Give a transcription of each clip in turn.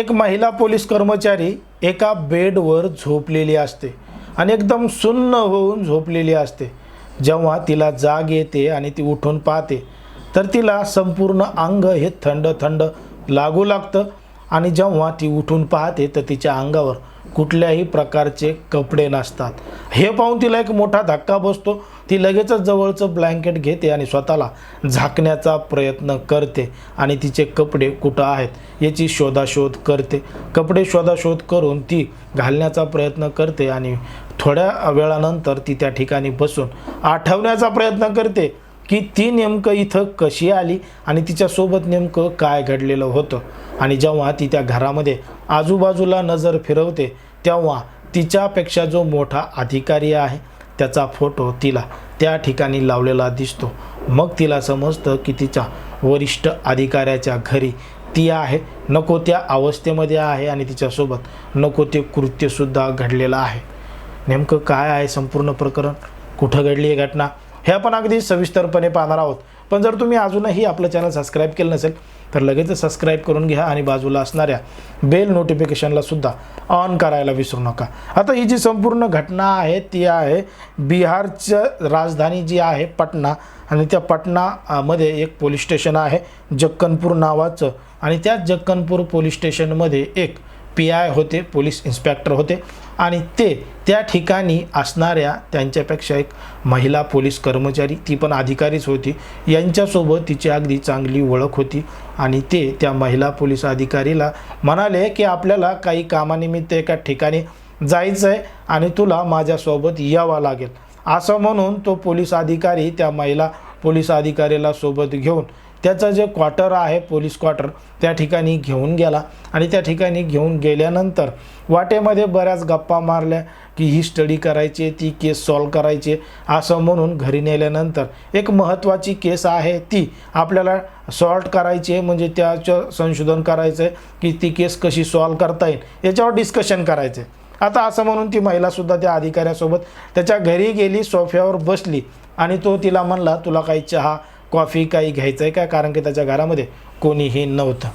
एक महिला पोलीस कर्मचारी एका बेडवर झोपलेली असते आणि एकदम सुन्न होऊन झोपलेली असते. जेव्हा तिला जाग येते आणि ती उठून पाहते तर तिला संपूर्ण अंग हे थंड थंड लागू लागतं. आणि जेव्हा ती उठून पाहते तर तिच्या अंगावर कुठल्याही प्रकारचे कपडे नसतात. हे पाहून तिला एक मोठा धक्का बसतो. ती लगेचच जवळचं ब्लँकेट घेते आणि स्वतःला झाकण्याचा प्रयत्न करते आणि तिचे कपडे कुठं आहेत याची शोधाशोध करते. कपडे शोधाशोध करून ती घालण्याचा प्रयत्न करते आणि थोड्या वेळानंतर ती त्या ठिकाणी बसून आठवण्याचा प्रयत्न करते. की ती नेमकं इथं कशी आली आणि तिच्यासोबत नेमकं काय घडलेलं होतं. आणि जेव्हा ती त्या घरामध्ये आजूबाजूला नजर फिरवते तेव्हा तिच्यापेक्षा जो मोठा अधिकारी आहे त्याचा फोटो तिला त्या ठिकाणी लावलेला दिसतो. मग तिला समजतं की तिच्या वरिष्ठ अधिकाऱ्याच्या घरी ती आहे. नको त्या अवस्थेमध्ये आहे आणि तिच्यासोबत नको ते कृत्यसुद्धा घडलेलं आहे. नेमकं काय आहे संपूर्ण प्रकरण? कुठं घडली ही घटना? हे आपण अगदी सविस्तरपणे पाहणार आहोत. पण जर तुम्ही अजूनही आपलं चॅनल सबस्क्राईब केलं नसेल तर लगेचच सबस्क्राईब करून घ्या आणि बाजूला असणाऱ्या बेल नोटिफिकेशनला सुद्धा ऑन करायला विसरू नका. आता ही जी संपूर्ण घटना आहे ती आहे बिहारचं राजधानी जी आहे पटना. आणि त्या पटनामध्ये एक पोलीस स्टेशन आहे जक्कनपूर नावाचं. आणि त्या जक्कनपूर पोलीस स्टेशनमध्ये एक पी आय होते पोलीस इन्स्पेक्टर होते. आणि ते त्या ठिकाणी असणाऱ्या त्यांच्यापेक्षा एक महिला पोलीस कर्मचारी ती पण अधिकारीच होती. यांच्यासोबत तिची अगदी चांगली ओळख होती आणि ते त्या महिला पोलीस अधिकारीला म्हणाले की आपल्याला काही कामानिमित्त एका ठिकाणी जायचं आहे आणि तुला माझ्यासोबत यावं लागेल. असं म्हणून तो पोलीस अधिकारी त्या महिला पोलीस अधिकारीला सोबत घेऊन त्याचं जे क्वार्टर आहे पोलीस क्वार्टर त्या ठिकाणी घेऊन गेला. आणि त्या ठिकाणी घेऊन गेल्यानंतर वाटेमध्ये बऱ्याच गप्पा मारल्या की ही स्टडी करायची ती केस सॉल्व करायची असं म्हणून घरी नेल्यानंतर एक महत्त्वाची केस आहे ती आपल्याला सॉल्ट करायची आहे म्हणजे त्याचं संशोधन करायचं आहे की ती केस कशी सॉल्व करता येईल याच्यावर डिस्कशन करायचं आहे आता असं म्हणून ती महिलासुद्धा त्या अधिकाऱ्यासोबत त्याच्या घरी गेली सोफ्यावर बसली आणि तो तिला म्हणला तुला काही चहा कॉफी काही घ्यायचं आहे का? कारण की त्याच्या घरामध्ये कोणीही नव्हतं.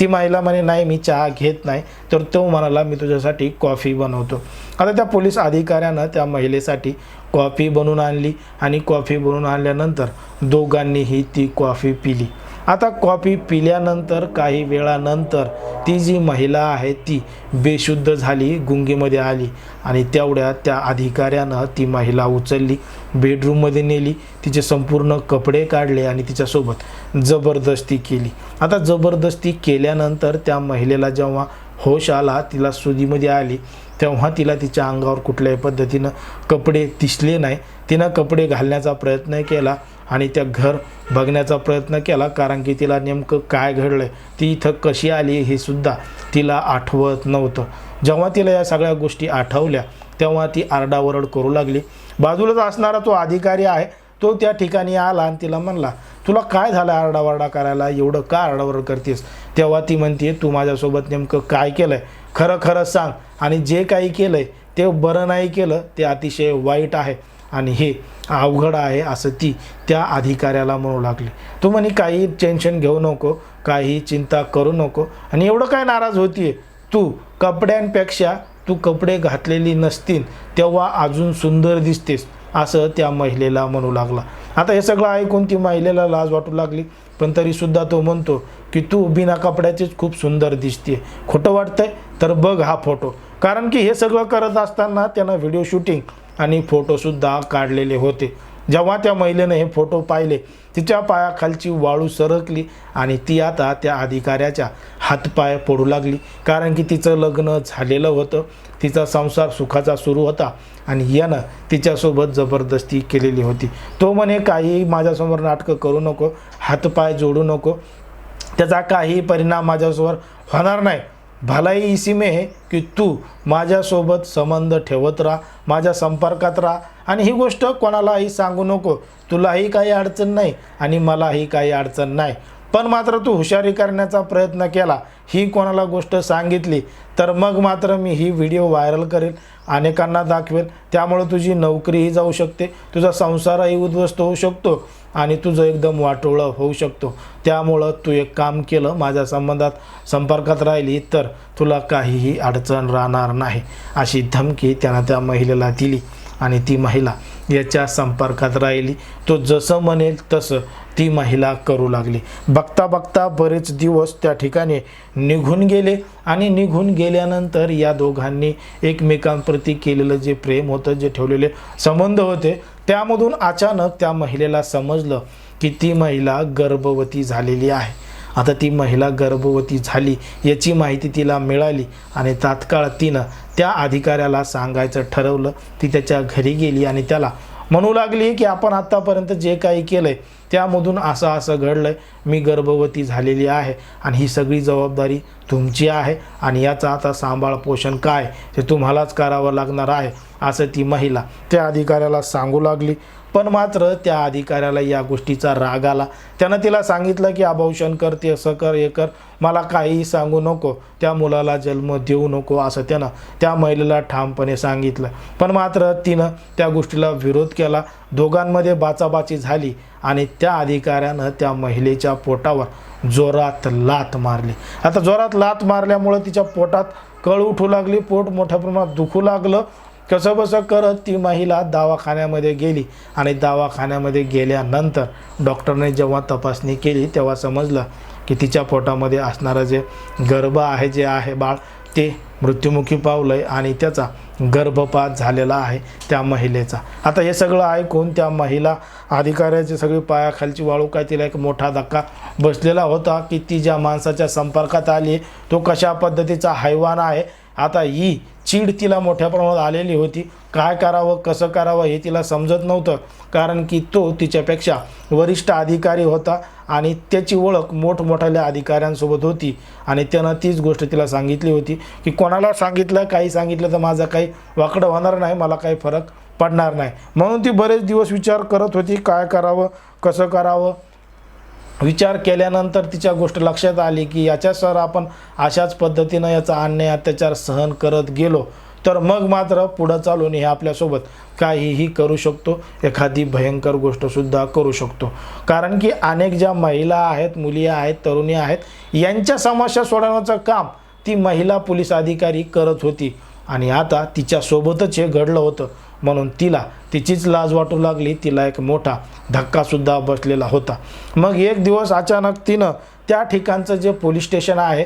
ती महिला म्हणे नाही मी चहा घेत नाही. तर तो म्हणाला मी तुझ्यासाठी कॉफी बनवतो. आता त्या पोलीस अधिकाऱ्यानं त्या महिलेसाठी कॉफी बनवून आणली आणि कॉफी बनवून आणल्यानंतर दोघांनीही ती कॉफी पिली. आता कॉफी पिल्यानंतर काही वेळानंतर ती जी महिला आहे ती बेशुद्ध झाली गुंगीमध्ये आली आणि तेवढ्या त्या अधिकाऱ्यानं ती महिला उचलली बेडरूममध्ये नेली तिचे संपूर्ण कपडे काढले आणि तिच्यासोबत जबरदस्ती केली. आता जबरदस्ती केल्यानंतर त्या महिलेला जेव्हा होश आला तिला सुदीमध्ये आली तेव्हा तिला तिच्या अंगावर कुठल्याही पद्धतीनं कपडे दिसले नाही. तिनं कपडे घालण्याचा प्रयत्न केला. आणि त्या घर बघण्याचा प्रयत्न केला कारण की तिला नेमकं काय घडलं ती इथं कशी आली हे सुद्धा तिला आठवत नव्हतं. जेव्हा तिला या सगळ्या गोष्टी आठवल्या तेव्हा ती आरडाओरड करू लागली. बाजूलाच असणारा तो अधिकारी आहे तो त्या ठिकाणी आला आणि तिला म्हणला तुला काय झालं आरडाओरडा करायला? एवढं का आरडाओरड करतेस? तेव्हा ती म्हणते तू माझ्यासोबत नेमकं काय केलं आहे खरं खरं सांग. आणि जे काही केलं आहे ते बरं नाही केलं ते अतिशय वाईट आहे. आणि हे अवघड आहे असं ती त्या अधिकाऱ्याला म्हणू लागली. तू म्हणे काही टेन्शन घेऊ नको काही चिंता करू नको आणि एवढं काय नाराज होतीये? तू कपड्यांपेक्षा तू कपडे घातलेली नसतील तेव्हा अजून सुंदर दिसतेस असं त्या महिलेला म्हणू लागला. आता हे सगळं ऐकून ती महिलेला लाज वाटू लागली पण तरीसुद्धा तो म्हणतो की तू बिना कपड्याचीच खूप सुंदर दिसते खोटं वाटतंय? तर बघ हा फोटो कारण की हे सगळं करत असताना त्यांना व्हिडिओ शूटिंग आणि फोटोसुद्धा काढलेले होते. जेव्हा त्या महिलेनं हे फोटो पाहिले तिच्या पायाखालची वाळू सरकली आणि ती आता त्या अधिकाऱ्याच्या हातपाय पडू लागली. कारण की तिचं लग्न झालेलं होतं. तिचा संसार सुखाचा सुरू होता आणि यानं तिच्यासोबत जबरदस्ती केलेली होती. तो म्हणे काही माझ्यासमोर नाटकं करू नको हातपाय जोडू नको. त्याचा काही परिणाम माझ्यासमोर होणार नाही. भलाई इसी में है की तू माझ्यासोबत संबंध ठेवत राहा माझ्या संपर्कात राहा. आणि ही गोष्ट कोणालाही सांगू नको. तुलाही काही अडचण नाही आणि मलाही काही अडचण नाही. पण मात्र तू हुशारी करण्याचा प्रयत्न केला ही कोणाला गोष्ट सांगितली तर मग मात्र मी ही व्हिडिओ व्हायरल करेल अनेकांना दाखवेल त्यामुळं तुझी नोकरीही जाऊ शकते तुझा संसारही उद्ध्वस्त होऊ शकतो आणि तुझं एकदम वाटोळं होऊ शकतो. त्यामुळं तू एक काम केलं माझ्या संबंधात संपर्कात राहिली तर तुला काहीही अडचण राहणार नाही अशी धमकी त्यानं त्या महिलेला दिली आणि ती महिला याच्या संपर्कात राहिली. तो जसं म्हणेल तसं ती महिला करू लागली. बघता बघता बरेच दिवस त्या ठिकाणी निघून गेले आणि निघून गेल्यानंतर या दोघांनी एकमेकांप्रती केलेलं जे प्रेम होतं जे ठेवलेले संबंध होते त्यामधून अचानक त्या महिलेला समजलं की ती महिला गर्भवती झालेली आहे. आता ती महिला गर्भवती झाली याची माहिती तिला मिळाली आणि तात्काळ तिनं त्या अधिकाऱ्याला सांगायचं ठरवलं. ती त्याच्या घरी गेली आणि त्याला म्हणू लागली की आपण आत्तापर्यंत जे काही केलं आहे त्यामधून असं असं घडलं आहे मी गर्भवती झालेली आहे आणि ही सगळी जबाबदारी तुमची आहे आणि याचा आता सांभाळ पोषण काय ते तुम्हालाच करावं लागणार आहे असं ती महिला त्या अधिकाऱ्याला सांगू लागली. पण मात्र त्या अधिकाऱ्याला या गोष्टीचा राग आला. त्यानं तिला सांगितलं की अभाऊषण कर ते असं कर हे कर. मला काहीही सांगू नको. त्या मुलाला जन्म देऊ नको असं त्यानं त्या महिलेला ठामपणे सांगितलं. पण मात्र तिनं त्या गोष्टीला विरोध केला. दोघांमध्ये बाचाबाची झाली आणि त्या अधिकाऱ्यानं त्या महिलेच्या पोटावर जोरात लात मारली. आता जोरात लात मारल्यामुळं तिच्या पोटात कळ उठू लागली पोट मोठ्या प्रमाणात दुखू लागलं. कसं बसं करत ती महिला दवाखान्यामध्ये गेली आणि दवाखान्यामध्ये गेल्यानंतर डॉक्टरने जेव्हा तपासणी केली तेव्हा समजलं की तिच्या पोटामध्ये असणारं जे गर्भ आहे जे आहे बाळ ते मृत्युमुखी पावलं आहे आणि त्याचा गर्भपात झालेला आहे त्या महिलेचा. आता हे सगळं ऐकून त्या महिला अधिकाऱ्याची सगळी पायाखालची वाळू काय तिला एक मोठा धक्का बसलेला होता की ती ज्या माणसाच्या संपर्कात आली तो कशा पद्धतीचा हैवान आहे? आता ही चीड तिला मोठ्या प्रमाणात आलेली होती. काय करावं कसं करावं हे तिला समजत नव्हतं. कारण की तो तिच्यापेक्षा वरिष्ठ अधिकारी होता आणि त्याची ओळख मोठमोठ्या अधिकाऱ्यांसोबत होती. आणि त्यानं तीच गोष्ट तिला सांगितली होती की कोणाला सांगितलं काही सांगितलं तर माझं काही वाकडं होणार नाही मला काही फरक पडणार नाही. म्हणून ती बरेच दिवस विचार करत होती काय करावं कसं करावं? विचार केल्यानंतर तिच्या गोष्ट लक्षात आली की याच्या सर आपण अशाच पद्धतीनं याचा अन्याय अत्याचार सहन करत गेलो तर मग मात्र पुढं चालून हे आपल्यासोबत काहीही करू शकतो. एखादी भयंकर गोष्टसुद्धा करू शकतो. कारण की अनेक ज्या महिला आहेत मुली आहेत तरुणी आहेत यांच्या समस्या सोडवण्याचं काम ती महिला पोलीस अधिकारी करत होती. आणि आता तिच्यासोबतच हे घडलं होतं. म्हणून तिला तिचीच लाज वाटू लागली तिला एक मोठा धक्कासुद्धा बसलेला होता. मग एक दिवस अचानक तिनं त्या ठिकाणचं जे पोलीस स्टेशन आहे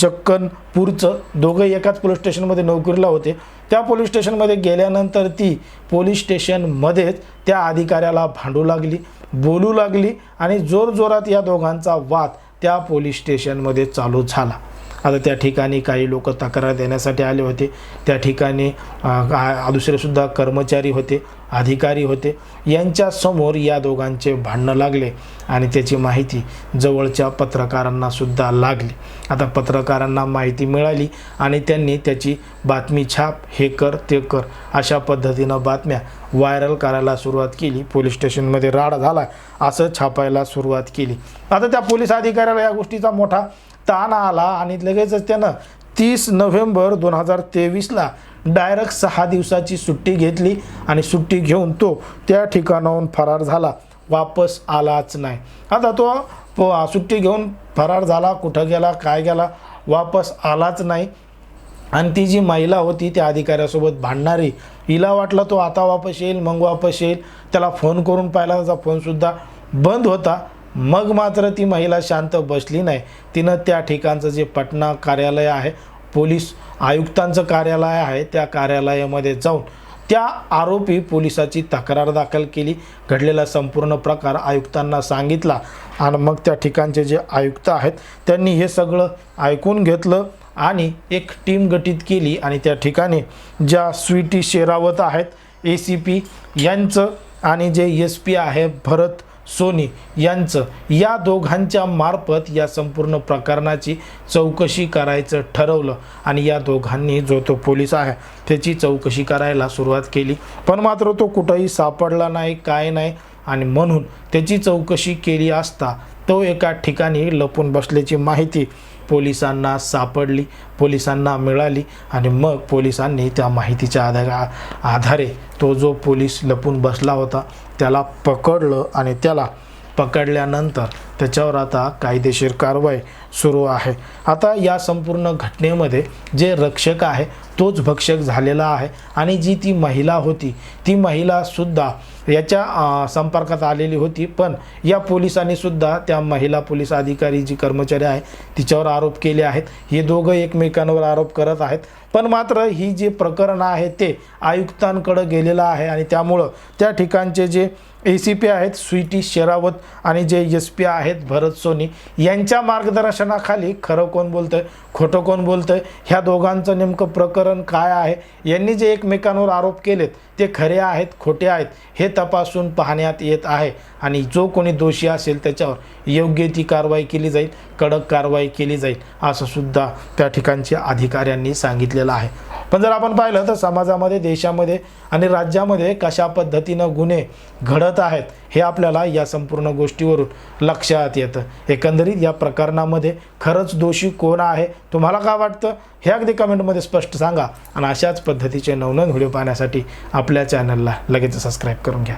जक्कनपूरचं दोघंही एकाच पोलीस स्टेशनमध्ये नोकरीला होते. त्या पोलीस स्टेशनमध्ये गेल्यानंतर ती पोलीस स्टेशनमध्येच त्या अधिकाऱ्याला भांडू लागली बोलू लागली आणि जोरजोरात या दोघांचा वाद त्या पोलीस स्टेशनमध्ये चालू झाला. आता त्या ठिकाणी काही लोक तक्रार देण्यासाठी आले होते. त्या ठिकाणी दुसरेसुद्धा कर्मचारी होते अधिकारी होते. यांच्यासमोर या दोघांचे भांडणं लागले आणि त्याची माहिती जवळच्या पत्रकारांनासुद्धा लागली. आता पत्रकारांना माहिती मिळाली आणि त्यांनी त्याची बातमी छाप हे कर ते कर अशा पद्धतीनं बातम्या व्हायरल करायला सुरुवात केली. पोलीस स्टेशनमध्ये राडा झाला असं छापायला सुरुवात केली. आता त्या पोलीस अधिकाऱ्याला या गोष्टीचा मोठा ताण आला आणि लगेचच त्यानं तीस नोव्हेंबर दोन हजार तेवीसला डायरेक्ट सहा दिवसाची सुट्टी घेतली आणि सुट्टी घेऊन तो त्या ठिकाणाहून फरार झाला. वापस आलाच नाही. आता तो सुट्टी घेऊन फरार झाला कुठं गेला काय गेला वापस आलाच नाही. आणि ती जी महिला होती त्या अधिकाऱ्यासोबत भांडणारी हिला वाटलं तो आता वापस येईल मग वापस येईल. त्याला फोन करून पाहिला त्याचा फोनसुद्धा बंद होता. मग मात्र ती महिला शांत बसली नाही. तिनं त्या ठिकाणचं जे पटना कार्यालय आहे पोलीस आयुक्तांचं कार्यालय आहे त्या कार्यालयामध्ये जाऊन त्या आरोपी पोलिसाची तक्रार दाखल केली. घडलेला संपूर्ण प्रकार आयुक्तांना सांगितला आणि मग त्या ठिकाणचे जे आयुक्त आहेत त्यांनी हे सगळं ऐकून घेतलं आणि एक टीम गठीत केली आणि त्या ठिकाणी ज्या स्वीटी शेरावत आहेत ए सी पी यांचं आणि जे एस पी आहे भरत सोनी यांचं या दोघांच्या मार्फत या संपूर्ण प्रकरणाची चौकशी करायचं ठरवलं आणि या दोघांनी जो तो पोलीस आहे त्याची चौकशी करायला सुरुवात केली. पण मात्र तो कुठंही सापडला नाही काय नाही आणि म्हणून त्याची चौकशी केली असता तो एका ठिकाणी लपून बसल्याची माहिती पोलिसांना सापडली पोलिसांना मिळाली आणि मग पोलिसांनी त्या माहितीच्या आधारा आधारे तो जो पोलीस लपून बसला होता त्याला पकडलं आणि त्याला पकडल्यानंतर त्याच्यावर आता कायदेशीर कारवाई सुरू आहे. आता या संपूर्ण घटनेमध्ये जे रक्षक आहे तोच भक्षक झालेला आहे आणि जी ती महिला होती ती महिलासुद्धा याच्या संपर्कात आलेली होती. पण या पोलिसांनीसुद्धा त्या महिला पोलीस अधिकारी जी कर्मचारी आहे तिच्यावर आरोप केले आहेत. हे दोघं एकमेकांवर आरोप करत आहेत. पण मात्र ही जे प्रकरण आहे ते आयुक्तांकडं गेलेलं आहे आणि त्यामुळं त्या ठिकाणचे जे ए सी पी आहेत स्वीटी शेरावत आणि जे एस पी आहेत भरत सोनी यांच्या मार्गदर्शनाखाली खरं कोण बोलतंय खोटं कोण बोलतंय ह्या दोघांचं नेमकं प्रकरण काय आहे? यांनी जे एकमेकांवर आरोप केलेत ते खरे आहेत खोटे आहेत हे तपासून पाहण्यात येत आहे. आणि जो कोणी दोषी असेल त्याच्यावर योग्य ती कारवाई केली जाईल कडक कारवाई केली जाईल असं सुद्धा त्या ठिकाणच्या अधिकाऱ्यांनी सांगितलेलं आहे. पण जर आपण पाहिलं तर समाजामध्ये देशामध्ये आणि राज्यामध्ये कशा पद्धतीनं गुन्हे घडत आहेत हे आपल्याला या संपूर्ण गोष्टीवरून लक्षात येतं. एकंदरीत या प्रकरणामध्ये खरंच दोषी कोण आहे तुम्हाला काय वाटतं? हे अगदी कमेंटमध्ये स्पष्ट सांगा. आणि अशाच पद्धतीचे नवनवीन व्हिडिओ पाहण्यासाठी आपल्या चॅनलला लगेच सबस्क्राईब करून घ्या.